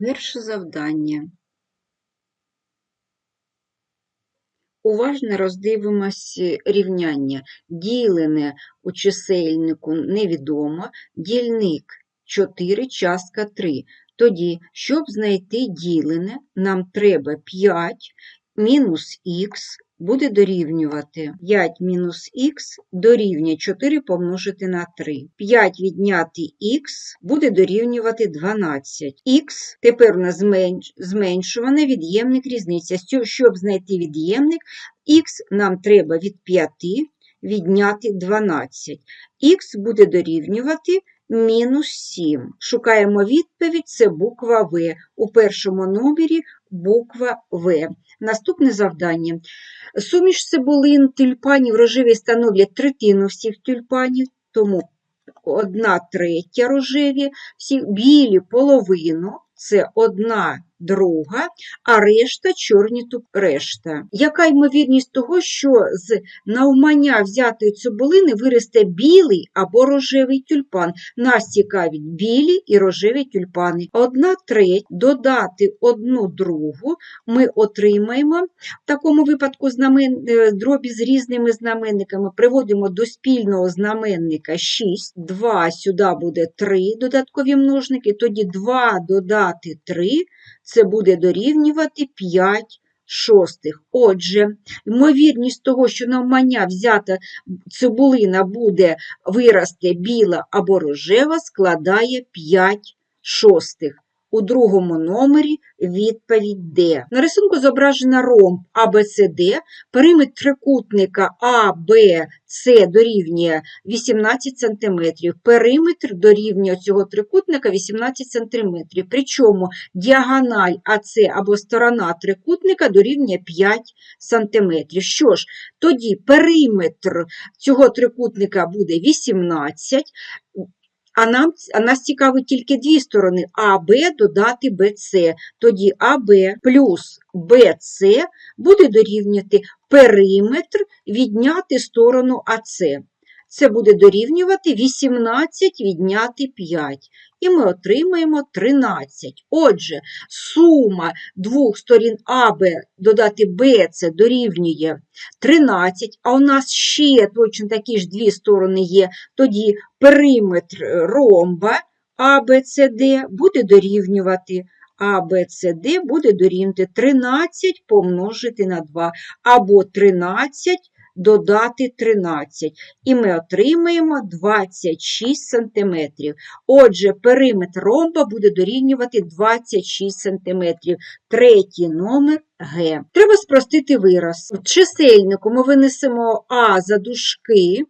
Перше завдання. Уважно роздивимось рівняння. Ділене у чисельнику невідомо, дільник 4, частка 3. Тоді, щоб знайти ділене, нам треба 5 мінус х буде дорівнювати 5 мінус х дорівнює 4 помножити на 3. 5 відняти х буде дорівнювати 12. х тепер у нас зменш- зменшуване від'ємник різниця. Щоб знайти від'ємник, х нам треба від 5 відняти 12. х буде дорівнювати мінус 7. Шукаємо відповідь, це буква В. У першому номері буква В. Наступне завдання. Суміш цибулин тюльпанів рожеві становлять третину всіх тюльпанів, тому одна третя рожеві, всі білі половину, це одна друга, а решта чорні решта. Яка ймовірність того, що з навмання взятої цибулини виросте білий або рожевий тюльпан? Нас цікавить білі і рожеві тюльпани. Одна треть додати одну другу ми отримаємо в такому випадку знамен... е, дробі з різними знаменниками приводимо до спільного знаменника 6, 2 сюди буде 3 додаткові множники, тоді 2 додати 3 це буде дорівнювати 5 шостих. Отже, ймовірність того, що навмання взята цибулина буде вирости біла або рожева, складає 5 шостих. У другому номері відповідь Д. На рисунку зображена ромб ABCD, периметр трикутника ABC дорівнює 18 см, периметр дорівнює цього трикутника 18 см, причому діагональ АС або сторона трикутника дорівнює 5 см. Що ж, тоді периметр цього трикутника буде 18 а, нам, а нас цікавить тільки дві сторони АБ додати БЦ. Тоді АБ плюс БЦ буде дорівнювати периметр відняти сторону АЦ. Це буде дорівнювати 18 відняти 5. І ми отримаємо 13. Отже, сума двох сторін АБ додати БЦ дорівнює 13, а у нас ще точно такі ж дві сторони є, тоді периметр ромба ABCD буде дорівнювати ABCD буде дорівнювати 13 помножити на 2, або 13 додати 13. І ми отримаємо 26 см. Отже, периметр ромба буде дорівнювати 26 см. Третій номер Г. Треба спростити вираз. В чисельнику ми винесемо А за дужки,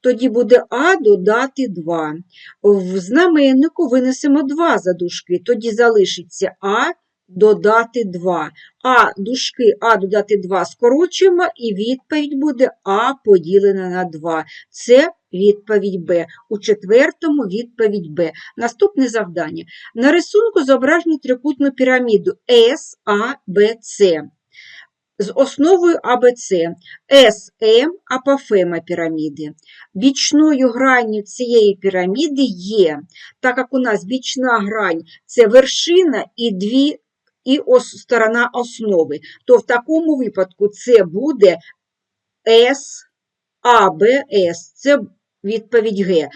тоді буде А додати 2. В знаменнику винесемо 2 за дужки, тоді залишиться А додати 2. А дужки А додати 2 скорочуємо, і відповідь буде А поділена на 2. Це відповідь Б. У четвертому відповідь Б. Наступне завдання. На рисунку зображено трикутну піраміду САБЦ з основою АБЦ, СМ апофема піраміди. Бічною гранню цієї піраміди є, так як у нас бічна грань це вершина і дві і ос, сторона основи, то в такому випадку це буде С, АБС, це відповідь Г.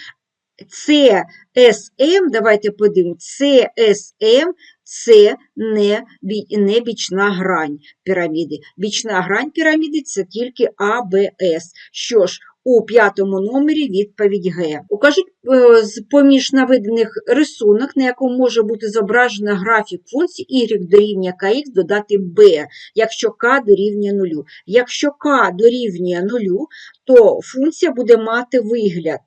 СМ, давайте подивимося, СМ це не, не бічна грань піраміди. Бічна грань піраміди це тільки АБС. Що ж, у п'ятому номері відповідь Г. Укажіть е, з поміж наведених рисунок, на якому може бути зображено графік функції y дорівнює kx додати b, якщо k дорівнює 0. Якщо k дорівнює 0, то функція буде мати вигляд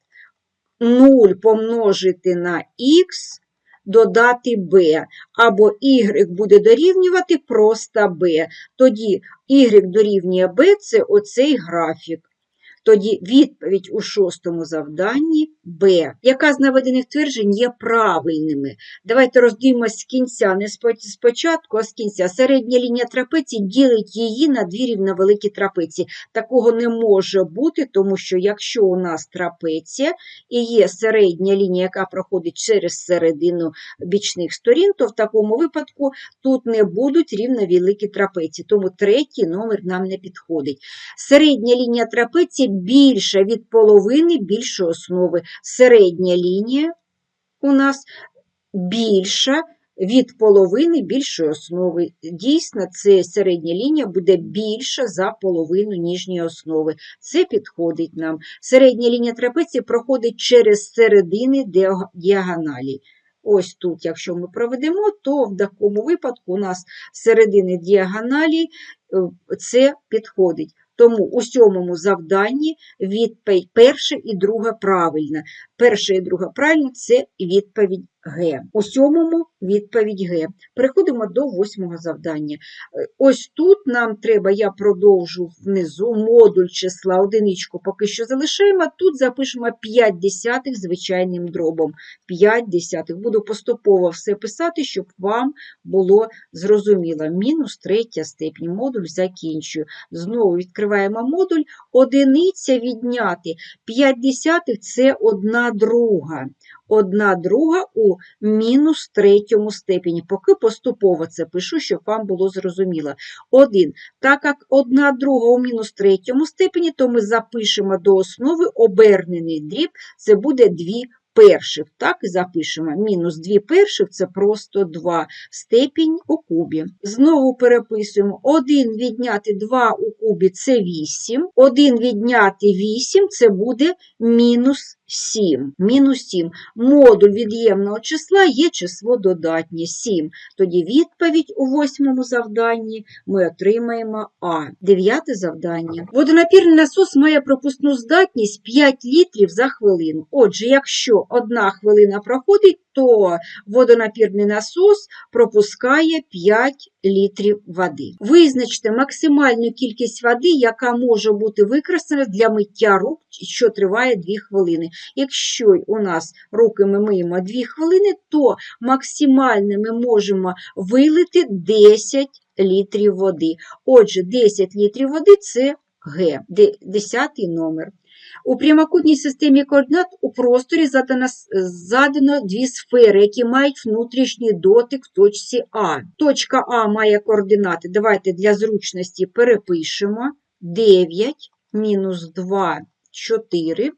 0 помножити на х додати b, або y буде дорівнювати просто b. Тоді y дорівнює b – це оцей графік. Тоді відповідь у шостому завданні Б. Яка з наведених тверджень є правильними? Давайте роздивимося з кінця, не спочатку, а з кінця. Середня лінія трапеції ділить її на дві рівновеликі трапеції. Такого не може бути, тому що якщо у нас трапеція і є середня лінія, яка проходить через середину бічних сторін, то в такому випадку тут не будуть рівновеликі трапеції. Тому третій номер нам не підходить. Середня лінія трапеції більша від половини більшої основи. Середня лінія у нас більша від половини більшої основи. Дійсно, це середня лінія буде більша за половину ніжньої основи. Це підходить нам. Середня лінія трапеції проходить через середини діаг- діагоналі. Ось тут, якщо ми проведемо, то в такому випадку у нас середини діагоналі е, це підходить. Тому у сьомому завданні відповідь перша і друга правильна. Перша і друга правильна це відповідь Г. У сьомому відповідь Г. Переходимо до восьмого завдання. Ось тут нам треба, я продовжу внизу модуль числа одиничку поки що залишаємо. Тут запишемо 5 десятих звичайним дробом. 5 десятих. Буду поступово все писати, щоб вам було зрозуміло. Мінус третя степінь. Модуль закінчую. Знову відкриваємо модуль. Одиниця відняти. 5 десятих – це одна друга. Одна друга у мінус третьому степені. Поки поступово це пишу, щоб вам було зрозуміло. Один. Так як одна друга у мінус третьому степені, то ми запишемо до основи обернений дріб, це буде дві перших. Так і запишемо. Мінус дві перших це просто 2 степінь у кубі. Знову переписуємо. 1 відняти 2 у кубі це 8. 1 відняти 8 це буде мінус 7. Мінус 7. Модуль від'ємного числа є число додатнє 7. Тоді відповідь у восьмому завданні ми отримаємо А. Дев'яте завдання. Водонапірний насос має пропускну здатність 5 літрів за хвилину. Отже, якщо одна хвилина проходить, то водонапірний насос пропускає 5 літрів води. Визначте максимальну кількість води, яка може бути використана для миття рук, що триває 2 хвилини. Якщо у нас руки ми миємо 2 хвилини, то максимально ми можемо вилити 10 літрів води. Отже, 10 літрів води це Г, 10 номер. У прямокутній системі координат у просторі задано, задано дві сфери, які мають внутрішній дотик в точці А. Точка А має координати. Давайте для зручності перепишемо 9, мінус 2, 4.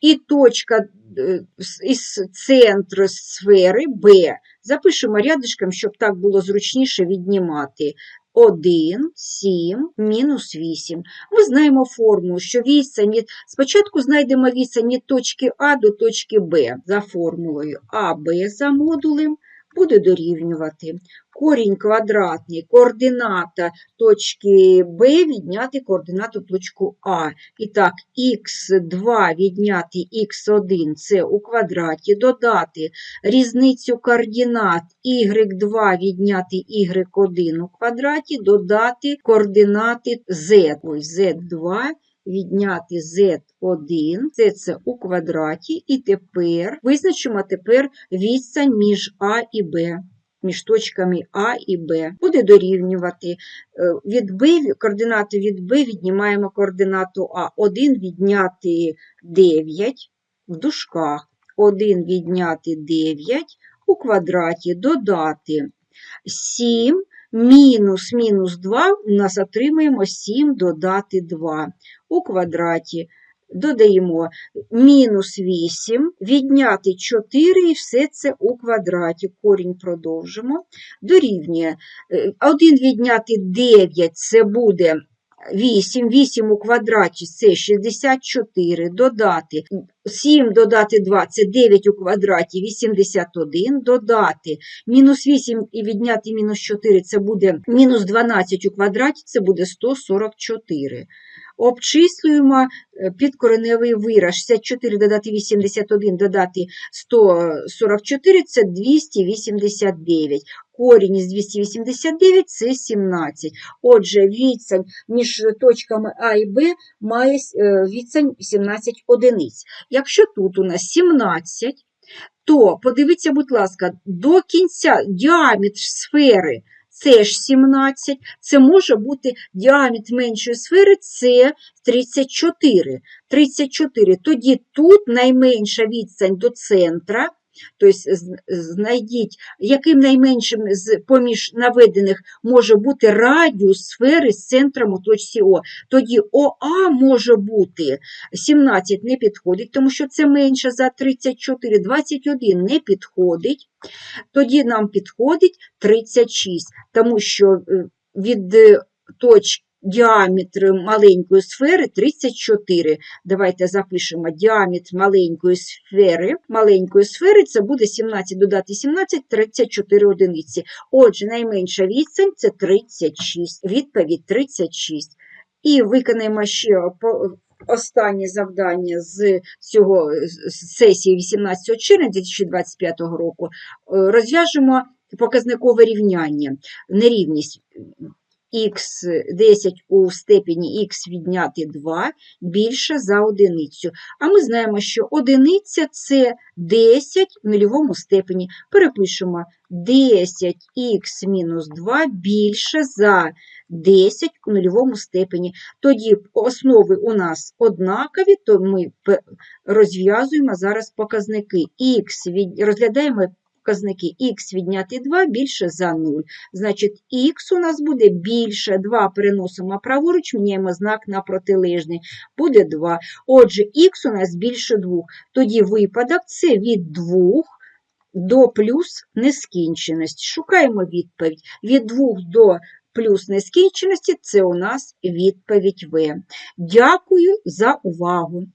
І точка е, із центру сфери Б. Запишемо рядишком, щоб так було зручніше віднімати. 1, 7, мінус 8. Ми знаємо формулу, що відстань від... Спочатку знайдемо відстань від точки А до точки Б за формулою АБ за модулем буде дорівнювати. Корінь квадратний, координата точки Б відняти координату точку А. І так, х2 відняти х1 це у квадраті, додати різницю координат y2 відняти y1 у квадраті, додати координати z. Ось z2 відняти z1, це це у квадраті, і тепер визначимо тепер відстань між А і Б. Між точками А і Б буде дорівнювати е, від Б, координати від Б віднімаємо координату А. 1 відняти 9 в дужках. 1 відняти 9 у квадраті додати 7 мінус мінус 2 у нас отримаємо 7 додати 2 у квадраті. Додаємо мінус 8, відняти 4 і все це у квадраті. Корінь продовжимо. Дорівнює 1 відняти 9 це буде 8, 8 у квадраті це 64, додати 7 додати 2 це 9 у квадраті 81, додати мінус 8 і відняти мінус 4 це буде мінус 12 у квадраті, це буде 144. Обчислюємо е, підкореневий вираз. 64 додати 81 додати 144 – це 289. Корінь із 289 – це 17. Отже, відстань між точками А і Б має е, відстань 17 одиниць. Якщо тут у нас 17, то подивіться, будь ласка, до кінця діаметр сфери це ж 17, це може бути діаметр меншої сфери це 34. 34. Тоді тут найменша відстань до центра, тобто знайдіть, яким найменшим з поміж наведених може бути радіус сфери з центром у точці О. Тоді ОА може бути 17 не підходить, тому що це менше за 34, 21 не підходить. Тоді нам підходить 36, тому що е, від е, точки діаметр маленької сфери 34. Давайте запишемо діаметр маленької сфери. Маленької сфери це буде 17 додати 17, 34 одиниці. Отже, найменша відстань це 36. Відповідь 36. І виконаємо ще останнє завдання з цього з- сесії 18 червня 2025 року. Розв'яжемо показникове рівняння, нерівність х10 у степені х відняти 2 більше за одиницю. А ми знаємо, що одиниця – це 10 в нульовому степені. Перепишемо 10х мінус 2 більше за 10 у нульовому степені. Тоді основи у нас однакові, то ми розв'язуємо зараз показники. Х від... Розглядаємо показники х відняти 2 більше за 0. Значить, х у нас буде більше, 2 переносимо праворуч, міняємо знак на протилежний, буде 2. Отже, х у нас більше 2. Тоді випадок це від 2 до плюс нескінченості. Шукаємо відповідь. Від 2 до плюс нескінченості – це у нас відповідь В. Дякую за увагу.